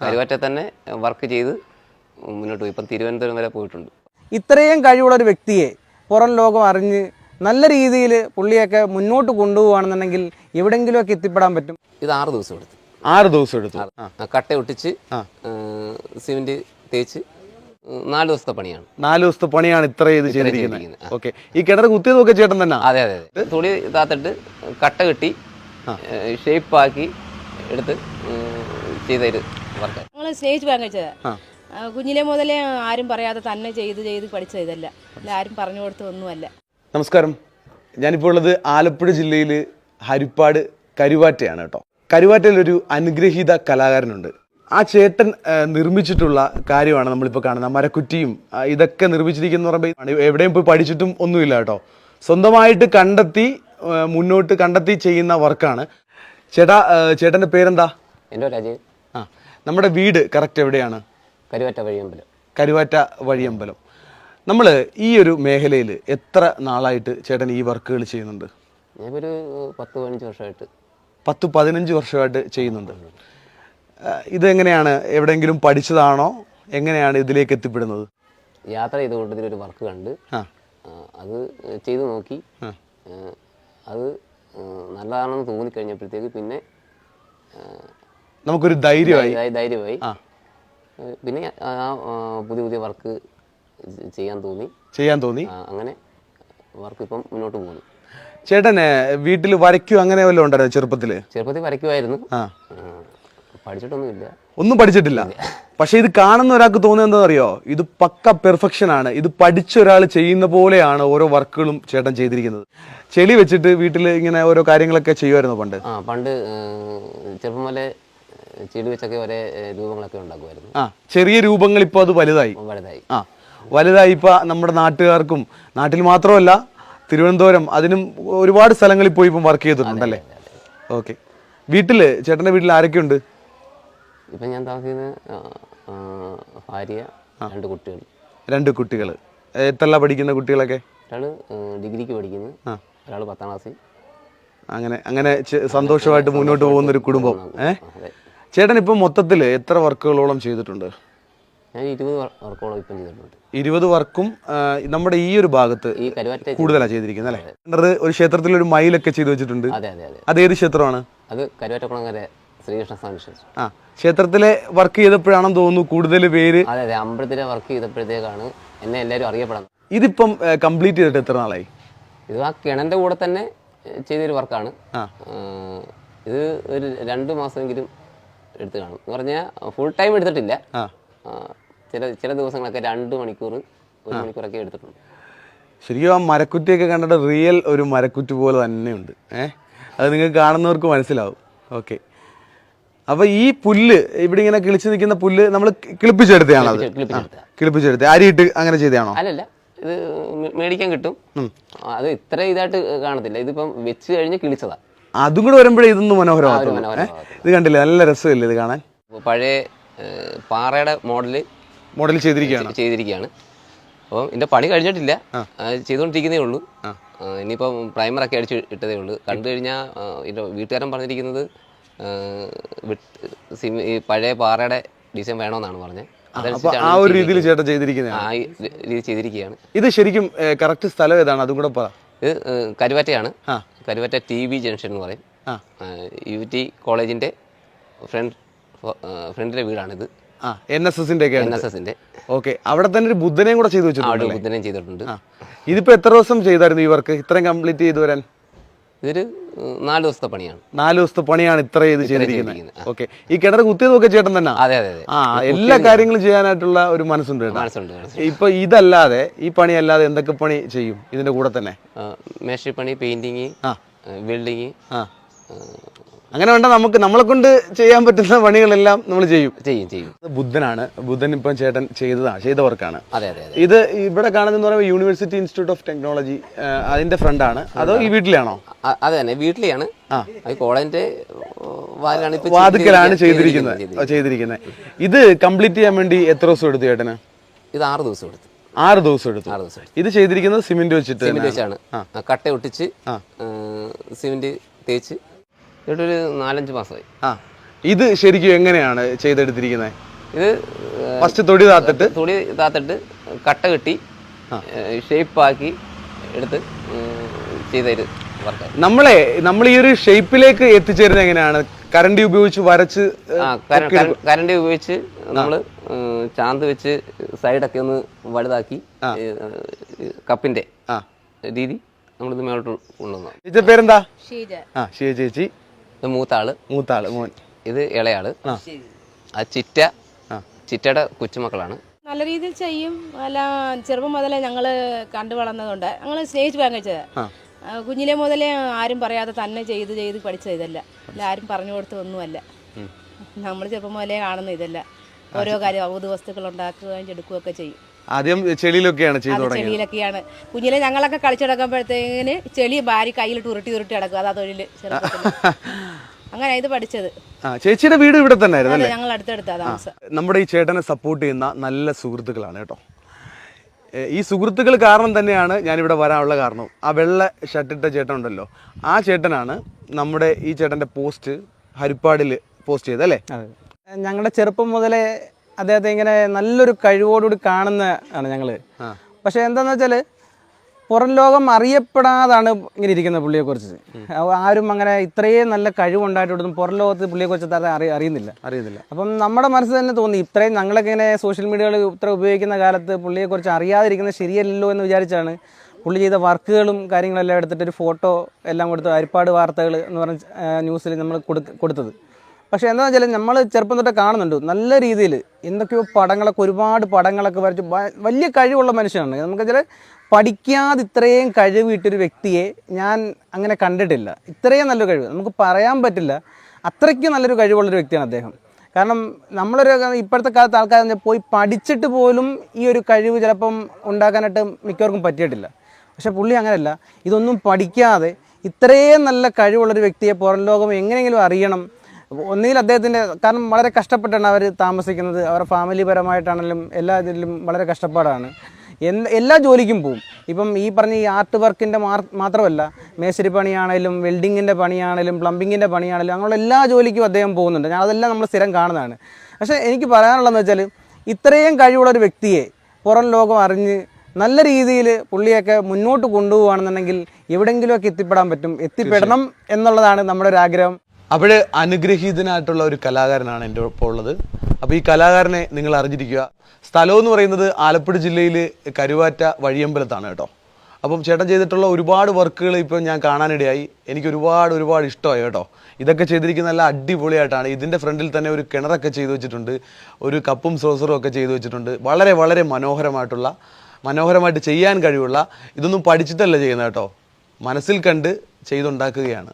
കരുവാറ്റ തന്നെ വർക്ക് ചെയ്ത് മുന്നോട്ട് പോയി. ഇപ്പം തിരുവനന്തപുരം വരെ പോയിട്ടുണ്ട്. ഇത്രയും കഴിവുള്ള ഒരു വ്യക്തിയെ പുറം ലോകം അറിഞ്ഞ് നല്ല രീതിയിൽ പുള്ളിയൊക്കെ മുന്നോട്ട് കൊണ്ടുപോവുകയാണെന്നുണ്ടെങ്കിൽ എവിടെങ്കിലുമൊക്കെ എത്തിപ്പെടാൻ പറ്റും. ഇത് ആറ് ദിവസം എടുത്തു. ആറ് ദിവസം എടുത്തു. കട്ട ഒട്ടിച്ച് സിമെന്റ് തേച്ച് നാല് ദിവസത്തെ പണിയാണ്. നാല് ദിവസത്തെ പണിയാണ് ഇത്ര ഇത് ചെയ്തിരിക്കുന്നത്. ഓക്കെ. ഈ കിണർ കുത്തിയതൊക്കെ ചേട്ടൻ തന്നെ? അതെ അതെ അതെ. തുണി താത്തിട്ട് കട്ട കെട്ടി ഷേപ്പാക്കി എടുത്ത് ഉം, ഞങ്ങൾ സ്നേഹിച്ച് പോകാൻ കഴിച്ചത്. കുഞ്ഞിലെ മുതലേ ആരും പറയാതെ തന്നെ ചെയ്ത് ചെയ്ത് പഠിച്ച ഇതല്ല. ആരും പറഞ്ഞു കൊടുത്ത ഒന്നുമല്ല. നമസ്കാരം. ഞാനിപ്പോൾ ഉള്ളത് ആലപ്പുഴ ജില്ലയിൽ ഹരിപ്പാട് കരുവാറ്റയാണ് കേട്ടോ. കരുവാറ്റയിൽ ഒരു അനുഗ്രഹീത കലാകാരനുണ്ട്. ആ ചേട്ടൻ നിർമ്മിച്ചിട്ടുള്ള കാര്യമാണ് നമ്മളിപ്പോൾ കാണുന്നത്. മരക്കുറ്റിയും ഇതൊക്കെ നിർമ്മിച്ചിരിക്കുന്ന പറയുമ്പോൾ എവിടെയും പോയി പഠിച്ചിട്ടും ഒന്നുമില്ല കേട്ടോ. സ്വന്തമായിട്ട് കണ്ടെത്തി മുന്നോട്ട് കണ്ടെത്തി ചെയ്യുന്ന വർക്കാണ് ചേട്ടാ ചേട്ടന്റെ പേരെന്താ? എന്റെ ആ നമ്മുടെ വീട് കറക്റ്റ് എവിടെയാണ്? കരുവാറ്റ വഴിയമ്പലം. കരുവാറ്റ വഴിയമ്പലം. നമ്മൾ ഈ ഒരു മേഖലയിൽ എത്ര നാളായിട്ട് ചേട്ടൻ ഈ വർക്കുകൾ ചെയ്യുന്നുണ്ട്? ഞാനൊരു പത്ത് പതിനഞ്ച് വർഷമായിട്ട്. പത്ത് പതിനഞ്ച് വർഷമായിട്ട് ചെയ്യുന്നുണ്ട്. ഇതെങ്ങനെയാണ്? എവിടെയെങ്കിലും പഠിച്ചതാണോ? എങ്ങനെയാണ് ഇതിലേക്ക് എത്തിപ്പെടുന്നത്? യാത്ര ചെയ്തുകൊണ്ട് ഇതിലൊരു വർക്ക് കണ്ട് അത് ചെയ്തു നോക്കി. അത് നല്ലതാണെന്ന് തോന്നിക്കഴിഞ്ഞപ്പോഴത്തേക്ക് പിന്നെ നമുക്കൊരു ധൈര്യമായി. ധൈര്യമായി. പിന്നെ ആ, പുതിയ പുതിയ വർക്ക് ചെയ്യാൻ തോന്നി. ചെയ്യാൻ തോന്നി. അങ്ങനെ വർക്ക് ഇപ്പം മുന്നോട്ട് പോകുന്നു. ചേട്ടനെ വീട്ടിൽ വരയ്ക്കും അങ്ങനെ വല്ലതും ഉണ്ടായിരുന്നു ചെറുപ്പത്തിൽ ചെറുപ്പത്തിൽ വരയ്ക്കുമായിരുന്നു. പഠിച്ചിട്ടൊന്നുമില്ല. ഒന്നും പഠിച്ചിട്ടില്ല. പക്ഷെ ഇത് കാണുന്ന ഒരാൾക്ക് തോന്നുന്നത് ഇത് പക്ക പെർഫെക്ഷൻ ആണ്. ഇത് പഠിച്ച ഒരാൾ ചെയ്യുന്ന പോലെയാണ് ഓരോ വർക്കുകളും ചേട്ടൻ ചെയ്തിരിക്കുന്നത്. ചെളി വെച്ചിട്ട് വീട്ടിൽ ഇങ്ങനെ ഓരോ കാര്യങ്ങളൊക്കെ ചെയ്യുമായിരുന്നു പണ്ട്. ആ പണ്ട് ചെറുപ്പം ചെടി വെച്ചൊക്കെ ഒരേ രൂപങ്ങളൊക്കെ ഉണ്ടാക്കുമായിരുന്നു. ആ ചെറിയ രൂപങ്ങൾ ഇപ്പോൾ അത് വലുതായി. വലുതായി. ആ വലുതായി ഇപ്പൊ നമ്മുടെ നാട്ടുകാർക്കും നാട്ടിൽ മാത്രമല്ല തിരുവനന്തപുരം അതിനും ഒരുപാട് സ്ഥലങ്ങളിൽ പോയി ഇപ്പം വർക്ക് ചെയ്തിട്ടുണ്ട് അല്ലേ ഓക്കെ. വീട്ടിൽ ചേട്ടന്റെ വീട്ടിൽ ആരൊക്കെയുണ്ട്? ഇപ്പം ഞാൻ താമസിക്കുന്ന ഭാര്യ രണ്ട് കുട്ടികൾ. രണ്ട് കുട്ടികൾ എത്രല്ല പഠിക്കുന്ന കുട്ടികളൊക്കെ? ഒരാൾ ഡിഗ്രിക്ക് പഠിക്കുന്നു. ഒരാൾ പത്താം ക്ലാസ്സിൽ. അങ്ങനെ അങ്ങനെ സന്തോഷമായിട്ട് മുന്നോട്ട് പോകുന്ന ഒരു കുടുംബം ഏ? അതെ. ചേട്ടൻ ഇപ്പം മൊത്തത്തിൽ എത്ര വർക്കുകളോളം ചെയ്തിട്ടുണ്ട്? ഞാൻ ഇരുപത് വർ- വർക്കോളം ഇപ്പം ചെയ്തിട്ടുണ്ട്. ഇരുപത് വർക്കും ആ, നമ്മുടെ ഈ ഒരു ഭാഗത്ത് ഈ കരുവാറ്റ കൂടുതലാണ് ചെയ്തിരിക്കുന്നത് അല്ലേ? ഒരു ക്ഷേത്രത്തിൽ ഒരു മൈലൊക്കെ ചെയ്തു വെച്ചിട്ടുണ്ട്. അതെ അതെ അതെ. അത് ഏത് ക്ഷേത്രമാണ്? അത് കരുവാറ്റക്കുളങ്ങര ശ്രീകൃഷ്ണ സ്വാമി ക്ഷേത്രം. ആ ക്ഷേത്രത്തിലെ വർക്ക് ചെയ്തപ്പോഴാണെന്ന് തോന്നുന്നു കൂടുതൽ പേര്. അതെ അതെ അമ്പലത്തിലെ വർക്ക് ചെയ്തപ്പോഴത്തേക്കാണ് എന്നെ എല്ലാവരും അറിയപ്പെടുന്നത്. ഇതിപ്പം കംപ്ലീറ്റ് ചെയ്തിട്ട് എത്ര നാളായി? ഇത് ആ കിണന്റെ കൂടെ തന്നെ ഏ, ചെയ്തൊരു വർക്കാണ്. ആ. ഇത് ഒരു രണ്ട് മാസമെങ്കിലും എടുത്ത് കാണും. എന്ന് പറഞ്ഞാൽ ഫുൾ ടൈം എടുത്തിട്ടില്ല. ചില ചില ദിവസങ്ങളൊക്കെ രണ്ട് മണിക്കൂർ ഒരു മണിക്കൂറൊക്കെ എടുത്തിട്ടുണ്ട്. ശരിക്കും ആ മരക്കുറ്റിയൊക്കെ കണ്ടിട്ട് റിയൽ ഒരു മരക്കുറ്റി പോലെ തന്നെയുണ്ട്. ഏ? അത് നിങ്ങൾക്ക് കാണുന്നവർക്ക് മനസ്സിലാവും. ഓക്കെ അപ്പൊ ഈ പുല്ല് ഇവിടെ ഇങ്ങനെ കിളിച്ചു നിൽക്കുന്ന പുല്ല് നമ്മൾ കിളിപ്പിച്ചെടുത്തതാണോ അത്? കിളിപ്പിച്ചെടുത്ത കിളിപ്പിച്ചെടുത്ത് അരിയിട്ട് അങ്ങനെ ചെയ്തതാണോ? അല്ലല്ല ഇത് മേടിക്കാൻ കിട്ടും. അത് ഇത്ര ഇതായിട്ട് കാണത്തില്ല. ഇതിപ്പം വെച്ച് കഴിഞ്ഞ് കിളിച്ചതാ. അതും കൂടെ വരുമ്പോഴേ ഇതൊന്നും മനോഹരമാണ്. ഇത് കണ്ടില്ലേ? നല്ല രസമില്ലേ ഇത് കാണാൻ? പഴയ പാറയുടെ മോഡൽ മോഡൽ ചെയ്തിരിക്കുകയാണ്. ചെയ്തിരിക്കുകയാണ്. അപ്പം ഇതിന്റെ പണി കഴിഞ്ഞിട്ടില്ല. ചെയ്തുകൊണ്ടിരിക്കുന്നേ ഉള്ളൂ. ഇനിയിപ്പം പ്രൈമറൊക്കെ അടിച്ച് ഇട്ടതേ ഉള്ളൂ. കണ്ടു കഴിഞ്ഞാൽ വീട്ടുകാരൻ പറഞ്ഞിരിക്കുന്നത് പഴയ പാറയുടെ ഡിസൈൻ വേണമെന്നാണ് പറഞ്ഞത്. ആ ഒരു രീതിയിൽ ചേട്ടൻ ചെയ്തിരിക്കുന്നത് ചെയ്തിരിക്കുകയാണ്. ഇത് ശരിക്കും കറക്റ്റ് സ്ഥലം ഏതാണ്? അതും കൂടെ പറ. ഇത് കരുവാറ്റയാണ്. കരുവാറ്റ ടി വി ജംഗ്ഷൻ എന്ന് പറയും. ആ. യു ടി കോളേജിന്റെ ഫ്രണ്ട് ഫ്രണ്ടിലെ വീടാണിത്. ആ എൻ എസ് എസിന്റെ എൻ എസ് എസിന്റെ. ഓക്കെ അവിടെ തന്നെ ഒരു ബുദ്ധനെയും കൂടെ ചെയ്തു വെച്ചിട്ടുണ്ട് ബുദ്ധനം ചെയ്തിട്ടുണ്ട്. ഇതിപ്പോ എത്ര ദിവസം ചെയ്തായിരുന്നു ഈ വർക്ക്? ഇത്രയും കംപ്ലീറ്റ് ചെയ്തു വരാൻ? ഇതൊരു നാല് ദിവസത്തെ പണിയാണ്. നാല് ദിവസത്തെ പണിയാണ് ഇത്ര ഇത് ചെയ്തിരിക്കുന്നത്. ഓക്കെ. ഈ കിണർ കുത്തിയതൊക്കെ ചേട്ടൻ തന്നെ? അതെ അതെ ആ എല്ലാ കാര്യങ്ങളും ചെയ്യാനായിട്ടുള്ള ഒരു മനസ്സുണ്ട് മനസ്സുണ്ട്. ഇപ്പൊ ഇതല്ലാതെ ഈ പണി അല്ലാതെ എന്തൊക്കെ പണി ചെയ്യും ഇതിന്റെ കൂടെ തന്നെ? മേശപ്പണി പെയിന്റിങ് ആ. വെൽഡിങ് ആ അങ്ങനെ വേണ്ട നമുക്ക് നമ്മളെ കൊണ്ട് ചെയ്യാൻ പറ്റുന്ന പണികളെല്ലാം നമ്മൾ ചെയ്യും. ചെയ്യും ചെയ്യും. ബുദ്ധനാണ്. ബുദ്ധൻ ഇപ്പം ചേട്ടൻ ചെയ്തതാണ് ചെയ്ത വർക്കാണ്. അതെ അതെ ഇത് ഇവിടെ കാണുന്നതെന്ന് പറയുമ്പോൾ യൂണിവേഴ്സിറ്റി ഇൻസ്റ്റിറ്റ്യൂട്ട് ഓഫ് ടെക്നോളജി അതിന്റെ ഫ്രണ്ടാണ് അതോ ഈ വീട്ടിലാണോ? അതെ തന്നെ വീട്ടിലെയാണ്. കോളേജിന്റെ വാതുക്കലാണ് ചെയ്തിരിക്കുന്നത്. ചെയ്തിരിക്കുന്നത്. ഇത് കംപ്ലീറ്റ് ചെയ്യാൻ വേണ്ടി എത്ര ദിവസം എടുത്തു ചേട്ടന്? ഇത് ആറ് ദിവസം എടുത്തു. ആറ് ദിവസം എടുത്തു. ആറ് ദിവസം ഇത് ചെയ്തിരിക്കുന്നത് സിമെന്റ് വെച്ചിട്ട് സിമെന്റ്. വെച്ചാണ്. കട്ട ഒട്ടിച്ച് സിമെന്റ് തേച്ച് എന്നിട്ടൊരു നാലഞ്ച് മാസമായി. ആ ഇത് ശരിക്കും എങ്ങനെയാണ് ചെയ്തെടുത്തിരിക്കുന്നത് ഇത് ഫസ്റ്റ് തൊടി താത്തിട്ട്? തുണി താത്തിട്ട് കട്ട കെട്ടി ഷേപ്പാക്കി എടുത്ത് ചെയ്തൊരു വർക്ക് നമ്മളെ നമ്മൾ ഈ ഒരു ഷേപ്പിലേക്ക് എത്തിച്ചേരുന്നത് എങ്ങനെയാണ്? കരണ്ടി ഉപയോഗിച്ച് വരച്ച് ആ കര- കര- കരണ്ടി ഉപയോഗിച്ച് നമ്മൾ ചാന്ത് വെച്ച് സൈഡൊക്കെ ഒന്ന് വലുതാക്കി ഏ, കപ്പിന്റെ ആ. രീതി നമ്മളിത് മേലോട്ട് കൊണ്ടുവന്നു പേരെന്താ? ഷീജ. ആ ശിവ ചേച്ചി. ഇത് മൂത്താൾ. മൂത്താൾ മോൻ. ഇത് ഇളയാൾ. ആ. ചിറ്റ ആ. ചിറ്റയുടെ കൊച്ചുമക്കളാണ്. നല്ല രീതിയിൽ ചെയ്യും. അല്ല ചെറുപ്പം മുതലേ ഞങ്ങൾ കണ്ടു വളർന്നതുകൊണ്ട് ഞങ്ങൾ സ്നേഹിച്ച് വാങ്ങിച്ചത്. കുഞ്ഞിലെ മുതലേ ആരും പറയാതെ തന്നെ ചെയ്ത് ചെയ്ത് പഠിച്ച ഇതല്ല. അല്ല ആരും പറഞ്ഞു കൊടുത്ത ഒന്നുമല്ല നമ്മൾ ചെറുപ്പം മുതലേ കാണുന്ന ഇതല്ല. ഓരോ കാര്യം ഔത് വസ്തുക്കൾ ഉണ്ടാക്കുകയും എടുക്കുകയൊക്കെ ചെയ്യും. ആദ്യം ചെളിയിലൊക്കെയാണ് ചെയ്തു തുടങ്ങിയത്. ചെളിയിലൊക്കെയാണ്. കുഞ്ഞിലെ ഞങ്ങളൊക്കെ കളിച്ചെടുക്കുമ്പോഴത്തേക്കിന് ചെളി ഭാര്യ കയ്യിലിട്ട് ഉരുട്ടി ഉരുട്ടി നടക്കും. അതാ തൊഴിൽ ചെറുപ്പത്തിൽ അങ്ങനെ ഇത് പഠിച്ചത്. ആ ചേച്ചിയുടെ വീട് ഇവിടെ തന്നെ ആയിരുന്നു അല്ലേ? ഞങ്ങൾ അടുത്തടുത്താ താമസം. നമ്മുടെ ഈ ചേട്ടനെ സപ്പോർട്ട് ചെയ്യുന്ന നല്ല സുഹൃത്തുക്കളാണ് കേട്ടോ. ഈ സുഹൃത്തുക്കൾ കാരണം തന്നെയാണ് ഞാനിവിടെ വരാനുള്ള കാരണം. ആ വെള്ള ഷർട്ടിട്ട ചേട്ടൻ ഉണ്ടല്ലോ. ആ ചേട്ടനാണ് നമ്മുടെ ഈ ചേട്ടന്റെ പോസ്റ്റ് ഹരിപ്പാടിൽ പോസ്റ്റ് ചെയ്തല്ലേ അതെ. ഞങ്ങളുടെ ചെറുപ്പം മുതലേ അദ്ദേഹത്തെ ഇങ്ങനെ നല്ലൊരു കഴിവോടുകൂടി കാണുന്ന ആണ് ഞങ്ങൾ പക്ഷെ എന്താണെന്ന് വെച്ചാൽ പുറം ലോകം അറിയപ്പെടാതാണ് ഇങ്ങനെ ഇരിക്കുന്നത് പുള്ളിയെക്കുറിച്ച്. ആരും അങ്ങനെ ഇത്രയും നല്ല കഴിവുണ്ടായിട്ടൊന്നും പുറം ലോകത്ത് പുള്ളിയെക്കുറിച്ച് അത്ര അറി അറിയുന്നില്ല. അറിയുന്നില്ല. അപ്പം നമ്മുടെ മനസ്സിൽ തന്നെ തോന്നി ഇത്രയും ഞങ്ങളൊക്കെ ഇങ്ങനെ സോഷ്യൽ മീഡിയകൾ ഇത്ര ഉപയോഗിക്കുന്ന കാലത്ത് പുള്ളിയെക്കുറിച്ച് അറിയാതിരിക്കുന്നത് ശരിയല്ലല്ലോ എന്ന് വിചാരിച്ചാണ് പുള്ളി ചെയ്ത വർക്കുകളും കാര്യങ്ങളെല്ലാം എടുത്തിട്ട് ഒരു ഫോട്ടോ എല്ലാം കൊടുത്ത് അരിപ്പാട് വാർത്തകൾ എന്ന് പറഞ്ഞ ന്യൂസിൽ നമ്മൾ കൊടുത്തത്. പക്ഷേ എന്താ വെച്ചാൽ നമ്മൾ ചെറുപ്പം തൊട്ടേ കാണുന്നുണ്ട്. നല്ല രീതിയിൽ എന്തൊക്കെയോ പടങ്ങളൊക്കെ ഒരുപാട് പടങ്ങളൊക്കെ വരച്ച് വലിയ കഴിവുള്ള മനുഷ്യനാണ്. നമുക്ക് വെച്ചാൽ പഠിക്കാതെ ഇത്രയും കഴിവ് ഇട്ടൊരു വ്യക്തിയെ ഞാൻ അങ്ങനെ കണ്ടിട്ടില്ല. ഇത്രയും നല്ലൊരു കഴിവ്. നമുക്ക് പറയാൻ പറ്റില്ല. അത്രയ്ക്ക് നല്ലൊരു കഴിവുള്ളൊരു വ്യക്തിയാണ് അദ്ദേഹം. കാരണം നമ്മളൊരു ഇപ്പോഴത്തെ കാലത്ത് ആൾക്കാർ പോയി പഠിച്ചിട്ട് പോലും ഈ ഒരു കഴിവ് ചിലപ്പം ഉണ്ടാക്കാനായിട്ട് മിക്കവർക്കും പറ്റിയിട്ടില്ല. പക്ഷെ പുള്ളി അങ്ങനെയല്ല. ഇതൊന്നും പഠിക്കാതെ ഇത്രയും നല്ല കഴിവുള്ളൊരു വ്യക്തിയെ പുറം ലോകം എങ്ങനെയെങ്കിലും അറിയണം. ഒന്നുകിൽ അദ്ദേഹത്തിന്റെ കാരണം വളരെ കഷ്ടപ്പെട്ടാണ് അവർ താമസിക്കുന്നത്. അവരുടെ ഫാമിലി പരമായിട്ടാണെങ്കിലും എല്ലാ ഇതിലും വളരെ കഷ്ടപ്പാടാണ്. എല്ലാ ജോലിക്കും പോവും. ഇപ്പം ഈ പറഞ്ഞ ഈ ആർട്ട് വർക്കിന്റെ മാത്രമല്ല മേശരി പണിയാണെങ്കിലും വെൽഡിങ്ങിന്റെ പണിയാണെങ്കിലും പ്ലംബിങ്ങിന്റെ പണിയാണെങ്കിലും അങ്ങനെയുള്ള എല്ലാ ജോലിക്കും അദ്ദേഹം പോകുന്നുണ്ട്. ഞാൻ അതെല്ലാം നമ്മൾ സ്ഥിരം കാണുന്നതാണ്. പക്ഷേ എനിക്ക് പറയാനുള്ളതെന്ന് വെച്ചാൽ ഇത്രയും കഴിവുള്ള ഒരു വ്യക്തിയെ പുറം ലോകം അറിഞ്ഞ് നല്ല രീതിയിൽ പുള്ളിയൊക്കെ മുന്നോട്ട് കൊണ്ടുപോവുകയാണെന്നുണ്ടെങ്കിൽ എവിടെയെങ്കിലുമൊക്കെ എത്തിപ്പെടാൻ പറ്റും. എത്തിപ്പെടണം എന്നുള്ളതാണ് നമ്മുടെ ഒരു ആഗ്രഹം. അപ്പോൾ അനുഗ്രഹീതനായിട്ടുള്ള ഒരു കലാകാരനാണ് എന്റെ ഒപ്പം ഉള്ളത്. അപ്പോൾ ഈ കലാകാരനെ നിങ്ങൾ അറിഞ്ഞിരിക്കുക. സ്ഥലം എന്ന് പറയുന്നത് ആലപ്പുഴ ജില്ലയിൽ കരുവാറ്റ വഴിയമ്പലത്താണ് കേട്ടോ. അപ്പം ചേട്ടൻ ചെയ്തിട്ടുള്ള ഒരുപാട് വർക്കുകൾ ഇപ്പം ഞാൻ കാണാനിടയായി. എനിക്ക് ഒരുപാട് ഒരുപാട് ഇഷ്ടമായി കേട്ടോ. ഇതൊക്കെ ചെയ്തിരിക്കുന്ന നല്ല അടിപൊളിയായിട്ടാണ്. ഇതിന്റെ ഫ്രണ്ടിൽ തന്നെ ഒരു കിണറൊക്കെ ചെയ്തു വെച്ചിട്ടുണ്ട്. ഒരു കപ്പും സോസറും ഒക്കെ ചെയ്തു വെച്ചിട്ടുണ്ട്. വളരെ വളരെ മനോഹരമായിട്ടുള്ള മനോഹരമായിട്ട് ചെയ്യാൻ കഴിവുള്ള ഇതൊന്നും പഠിച്ചിട്ടല്ല ചെയ്യുന്നത് കേട്ടോ. മനസ്സിൽ കണ്ട് ചെയ്തുണ്ടാക്കുകയാണ്.